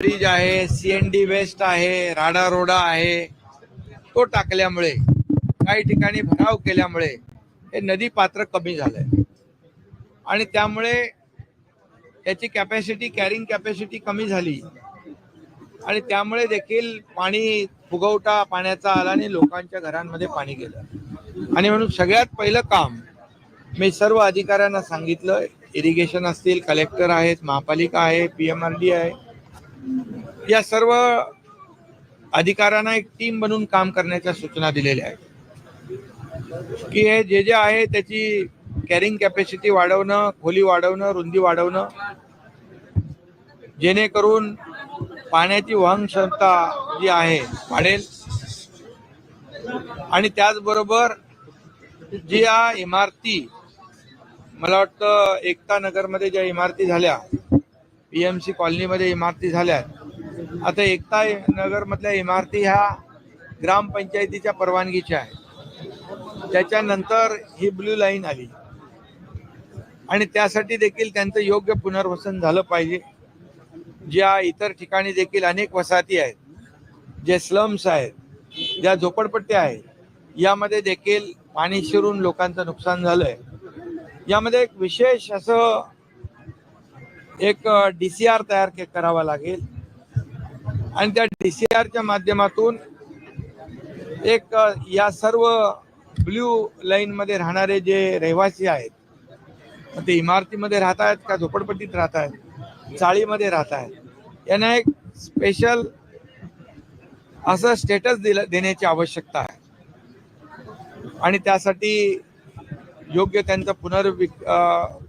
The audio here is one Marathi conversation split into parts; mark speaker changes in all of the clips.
Speaker 1: ब्रिज आहे सीएनडी वेस्ट आहे राडा रोडा आहे. तो टाकल्यामुळे काही ठिकाणी भराव केल्यामुळे हे नदी पात्र कमी झालंय. आणि त्यामुळे त्याची कॅपॅसिटी कॅरिंग कॅपॅसिटी कमी झाली. आणि त्यामुळे देखील पाणी फुगवटा पाण्याचा आला आणि लोकांच्या घरांमध्ये पाणी गेलं. आणि म्हणून सगळ्यात पहिलं काम मी सर्व अधिकाऱ्यांना सांगितलं. इरिगेशन असतील कलेक्टर आहेत महापालिका आहे पी एम आर डी आहे. या सर्व अधिकाऱ्यांना एक टीम बनून काम करण्याच्या सूचना दिलेल्या आहेत. की हे जे जे आहे त्याची कॅरिंग कॅपॅसिटी वाढवणं खोली वाढवणं रुंदी वाढवणं जेणेकरून पाण्याची वहन क्षमता जी आहे वाढेल. आणि त्याचबरोबर जी या इमारती मला वाटतं एकता नगरमध्ये ज्या इमारती झाल्या पीएमसी कॉलनीमध्ये इमारती झाल्या आता एकता नगरमधल्या इमारती ह्या ग्रामपंचायतीच्या परवानगीच्या आहेत. त्याच्यानंतर ही ब्ल्यू लाईन आली. आणि त्यासाठी देखील त्यांचं योग्य पुनर्वसन झालं पाहिजे. ज्या इतर ठिकाणी देखील अनेक वसाहती आहेत जे स्लम्स आहेत ज्या झोपडपट्ट्या आहेत यामध्ये देखील पाणी शिरून लोकांचं नुकसान झालंय. यामध्ये एक विशेष असं एक डी सी आर तयार करावा लागेल. आणि त्या डी सी आरच्या माध्यमातून एक या सर्व ब्ल्यू लाईनमध्ये राहणारे जे रहिवासी आहेत ते इमारतीमध्ये राहत आहेत का झोपडपट्टीत राहत आहेत चाळीमध्ये राहत आहेत यांना एक स्पेशल असं स्टेटस दिलं देण्याची आवश्यकता आहे. आणि त्यासाठी योग्य त्यांचं पुनर्विक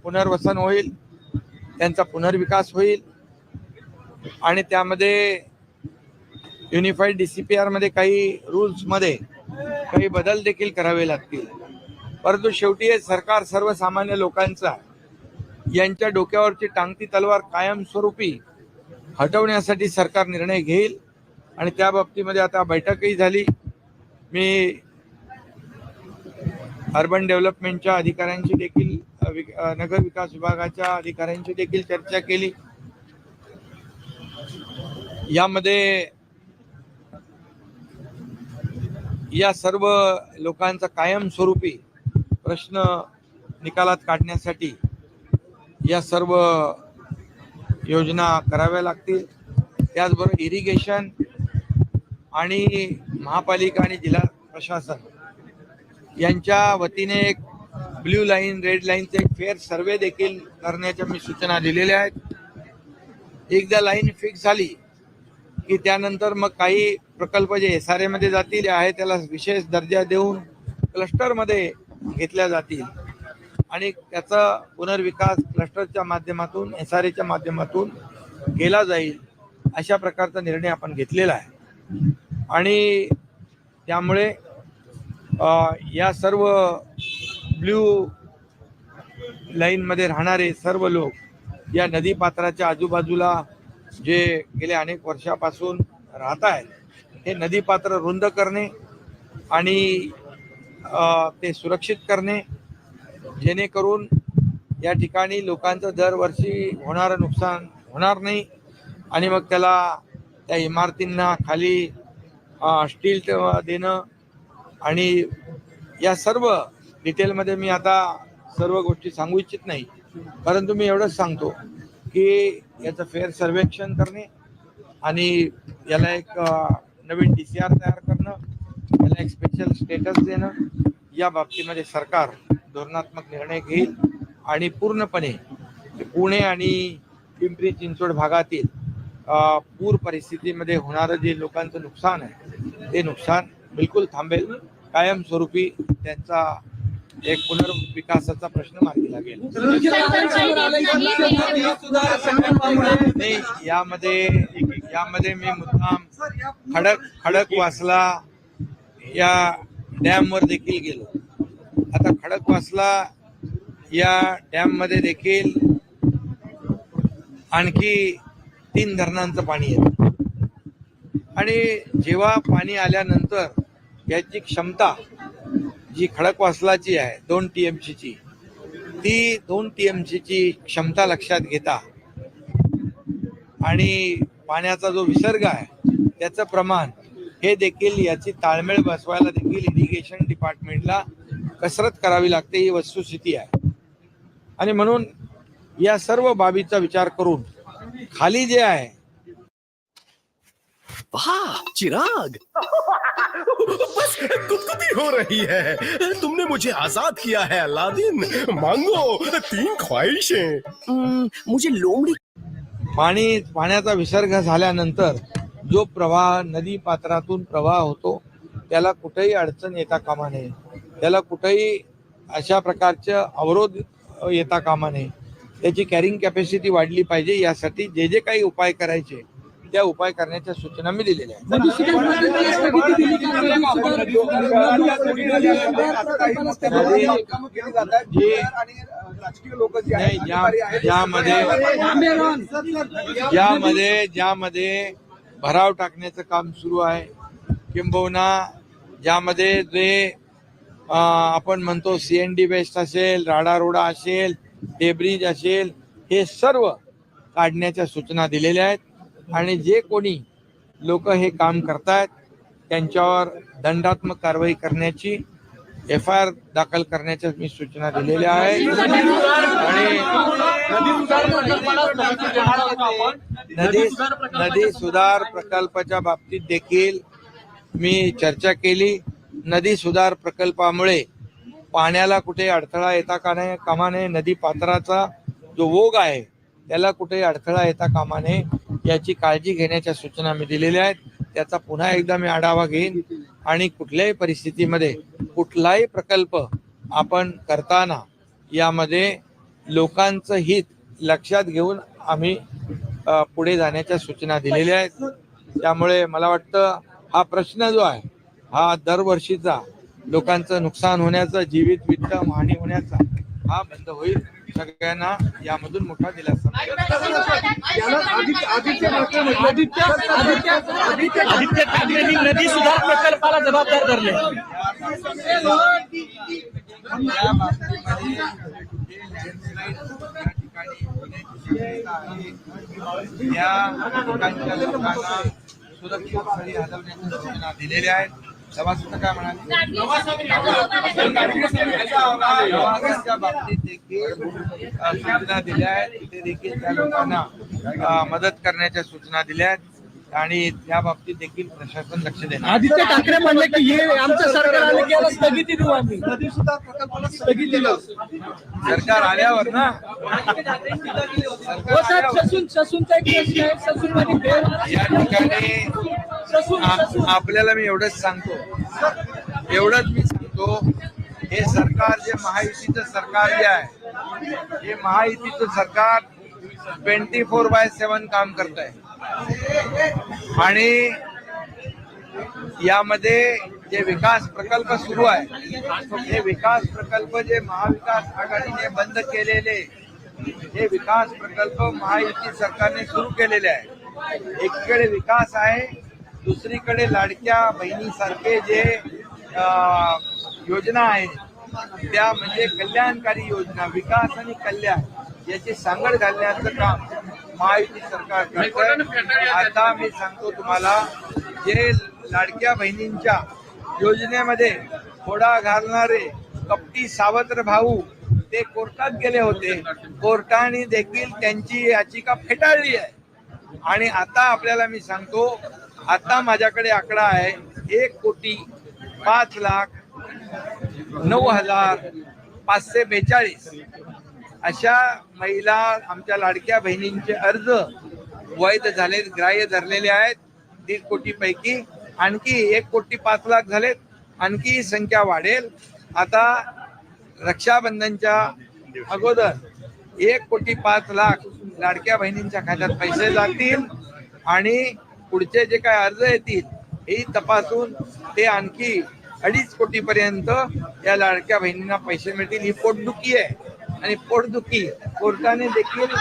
Speaker 1: पुनर्वसन होईल त्यांचा पुनर्विकास होईल आणि त्यामध्ये युनिफाईड डी सी पी आरमध्ये काही रूल्समध्ये काही बदल देखील करावे लागतील. परंतु शेवटी हे सरकार सर्वसामान्य लोकांचा यांच्या डोक्यावरची टांगती तलवार कायमस्वरूपी हटवण्यासाठी सरकार निर्णय घेईल आणि त्या बाबतीमध्ये आता बैठकही झाली. मी अर्बन डेव्हलपमेंटच्या अधिकाऱ्यांशी देखील विक- नगर विकास विभागाच्या अधिकाऱ्यांशी देखील चर्चा केली. यामध्ये या सर्व लोकांचा कायमस्वरूपी प्रश्न निकालात काढण्यासाठी या सर्व योजना कराव्या लागतील. त्याचबरोबर इरिगेशन आणि महापालिका आणि जिल्हा प्रशासन यांच्या वतीने एक ब्ल्यू लाईन रेड लाईनचे एक फेअर सर्वे देखील करण्याच्या मी सूचना दिलेल्या आहेत. एकदा लाईन फिक्स झाली की त्यानंतर मग काही प्रकल्प जे एस आर एमध्ये जातील आहे त्याला विशेष दर्जा देऊन क्लस्टरमध्ये घेतल्या जातील. आणि त्याचा पुनर्विकास क्लस्टरच्या माध्यमातून एस आर एच्या माध्यमातून केला जाईल अशा प्रकारचा निर्णय आपण घेतलेला आहे. आणि त्यामुळे या सर्व ब्ल्यू लाईनमध्ये राहणारे सर्व लोक या नदीपात्राच्या आजूबाजूला जे गेल्या अनेक वर्षापासून राहत आहेत हे नदी पात्र रुंद करणे आणि ते सुरक्षित करणे जेणेकरून या ठिकाणी लोकांचं दरवर्षी होणारं नुकसान होणार नाही आणि मग त्याला त्या इमारतींना खाली स्टील देणं आणि या सर्व डिटेलमध्ये मी आता सर्व गोष्टी सांगू इच्छित नाही. परंतु मी एवढंच सांगतो की याचं फेअर सर्वेक्षण करणे आणि याला एक नवीन डी सी आर तयार करणं त्याला एक स्पेशल स्टेटस देणं या बाबतीमध्ये सरकार धोरणात्मक निर्णय घेईल आणि पूर्णपणे पुणे आणि पिंपरी चिंचवड भागातील पूर परिस्थितीमध्ये होणारं जे लोकांचं नुकसान आहे ते नुकसान बिलकुल थांबेल. कायमस्वरूपी त्यांचा एक पुनर्विकासाचा प्रश्न मार्गी लागेल. नाही यामध्ये यामध्ये मी मुद्दाम खडक खडक वासला या डॅम वर देखील गेलो. आता खडक वासला या डॅममध्ये देखील आणखी तीन धरणांचं पाणी येतं. आणि जेव्हा पाणी आल्यानंतर याची क्षमता जी खडकवासलाची आहे दोन टी एम ची ती दोन टी एम ची क्षमता लक्षात घेता आणि पाण्याचा जो विसर्ग आहे त्याचं प्रमाण हे देखील याची ताळमेळ बसवायला देखील इरिगेशन डिपार्टमेंटला कसरत करावी लागते ही वस्तुस्थिती आहे. आणि म्हणून या सर्व बाबीचा विचार करून खाली जे आहे
Speaker 2: वाह चिराग! बस गुदगुदी हो रही है। तुमने मुझे आजाद किया है अलादीन। मांगो तीन ख्वाहिशें। मुझे लोमड़ी
Speaker 1: पाणी पाण्याचा विसर्ग झाल्यानंतर जो प्रवाह नदी पात्रातून प्रवाह होतो त्याला कुठेही अडचण येता कामा नये. त्याला कुठेही अशा प्रकारचे अवरोध येता कामा नये. त्याची कॅरिंग कॅपॅसिटी वाढली पाहिजे. यासाठी जे जे काही उपाय करायचे त्या उपाय करण्याच्या सूचना मी दिलेल्या आहेत. ज्यामध्ये ज्यामध्ये ज्यामध्ये भराव टाकण्याचं काम सुरू आहे. किंबहुना ज्यामध्ये जे आपण म्हणतो सी एन डी बेस्ट असेल राडा रोडा असेल डेब्रिज असेल हे सर्व काढण्याच्या सूचना दिलेल्या आहेत. आणि जे कोणी लोक हे काम करतायत त्यांच्यावर दंडात्मक कारवाई करण्याची एफ आय आर दाखल करण्याच्या मी सूचना दिलेल्या आहेत. आणि नदी नदी सुधार प्रकल्पाच्या बाबतीत देखील मी चर्चा केली. नदी सुधार प्रकल्पामुळे पाण्याला कुठे अडथळा येता का नाही कामा नये नदी पात्राचा जो ओघ आहे त्याला कुठे अडथळा येता कामा नये याची काळजी घेण्याच्या सूचना मी दिलेल्या आहेत. त्याचा पुन्हा एकदा मी आढावा घेईन. आणि कुठल्याही परिस्थितीमध्ये कुठलाही प्रकल्प आपण करताना यामध्ये लोकांचं हित लक्षात घेऊन आम्ही पुढे जाण्याच्या सूचना दिलेल्या आहेत. त्यामुळे मला वाटतं हा प्रश्न जो आहे हा दरवर्षीचा लोकांचं नुकसान होण्याचा जीवित वित्त हानी होण्याचा हा बंद होईल. सगळ्यांना यामधून मोठा दिलासा
Speaker 3: नदी सुधार प्रकल्पाला जबाबदार धरले.
Speaker 1: या या लोकांच्या लोकांना सुरक्षित स्थळी हलवण्याच्या सूचना दिलेल्या आहेत. सभासद काय म्हणाले प्रवासाच्या बाबतीत देखील सूचना दिल्या आहेत. तिथे देखील त्या लोकांना मदत करण्याच्या सूचना दिल्या आहेत. आणि त्या बाबतीत देखील प्रशासन लक्ष देणार
Speaker 3: आदित्य ठाकरे म्हणले की हे आमचं सरकार आलं की याला स्थगिती देऊ आम्ही.
Speaker 4: नदी सुद्धा प्रकल्पाला स्थगित दिलं
Speaker 1: सरकार आल्यावर ना.
Speaker 3: हो साहेब ससून ससूनचा एक प्रश्न आहे. ससून मध्ये बेल
Speaker 1: या ठिकाणी
Speaker 3: ससून
Speaker 1: आ-
Speaker 3: ससून.
Speaker 1: आपल्याला मी एवढंच सांगतो. एवढंच मी सांगतो हे सरकार जे महायुतीचं सरकार जे आहे हे महायुतीचं सरकार ट्वेंटी फोर बाय सेवन काम करत आहे आणि यामध्ये जे विकास प्रकल्प सुरू आहे हे विकास प्रकल्प जे महाविकास आघाडीने बंद केलेले हे विकास प्रकल्प महायुती सरकारने सुरू केलेले आहे. एकीकडे विकास आहे दुसरीकडे लाडक्या बहिणीसारखे जे योजना आहेत त्या म्हणजे कल्याणकारी योजना विकास आणि कल्याण याची सांगड घालण्याचं काम. महायुती सरकार आता मी सांगतो तुम्हाला जे लाडक्या बहिणींच्या योजनेमध्ये थोडा घालणारे कपटी सावत्र भाऊ ते कोर्टात गेले होते. कोर्टाने देखील त्यांची याचिका फेटाळली आहे. आणि आता आपल्याला मी सांगतो आता माझ्याकडे आकडा आहे एक कोटी पाच लाख नऊ हजार पाचशे बेचाळीस. अशा महिला आमच्या लाडक्या बहिणींचे अर्ज वैध झालेत ग्राह्य धरलेले आहेत. दीड कोटी पैकी आणखी एक कोटी पाच लाख झालेत. आणखी ही संख्या वाढेल. आता रक्षाबंधनच्या अगोदर एक कोटी पाच लाख लाडक्या बहिणींच्या खात्यात पैसे जातील आणि पुढचे जे काय अर्ज येतील हे तपासून ते आणखी अडीच कोटी पर्यंत या लाडक्या बहिणींना पैसे मिळतील. ही पोटदुखी आहे. आणि पोटदुखी कोर्टाने देखील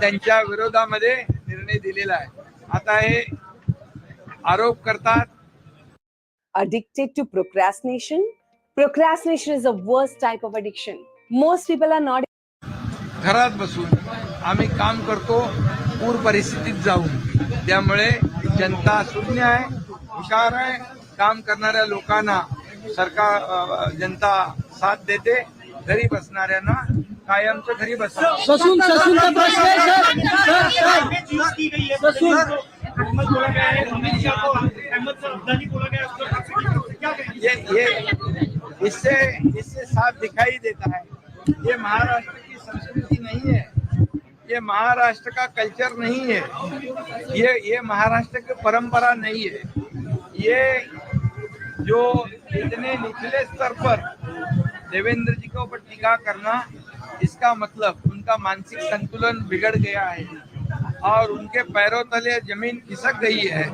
Speaker 1: त्यांच्या विरोधामध्ये निर्णय दिलेला आहे. आता हे आरोप करतात.
Speaker 5: Addicted to procrastination? Procrastination is the worst type of addiction. Most people are not
Speaker 1: घरात बसून आम्ही काम करतो पूर परिस्थितीत जाऊन. त्यामुळे जनता शून्य आहे हुशार आहे. काम करणाऱ्या लोकांना सरकार अ, जनता साथ देते. घरी बसणाऱ्यांना कायमचं घरी बसणार?
Speaker 3: ससून ससून का प्रश्न है सर सर ससून
Speaker 6: अहमद बोला गया है अमित शाह को अहमद सर. अब्दाली बोला गया है उसको। क्या कहेंगे
Speaker 1: ये ये इससे इससे साफ़ दिखाई देता है। ये महाराष्ट्र की संस्कृति नहीं है। ये महाराष्ट्र का कल्चर नहीं है। ये ये महाराष्ट्र की परंपरा नहीं है। ये जो इतने निचले स्तर पर देवेंद्र जी के ऊपर टीका करना इसका मतलब उनका मानसिक संतुलन बिगड़ गया है और उनके पैरों तले जमीन खिसक गई है।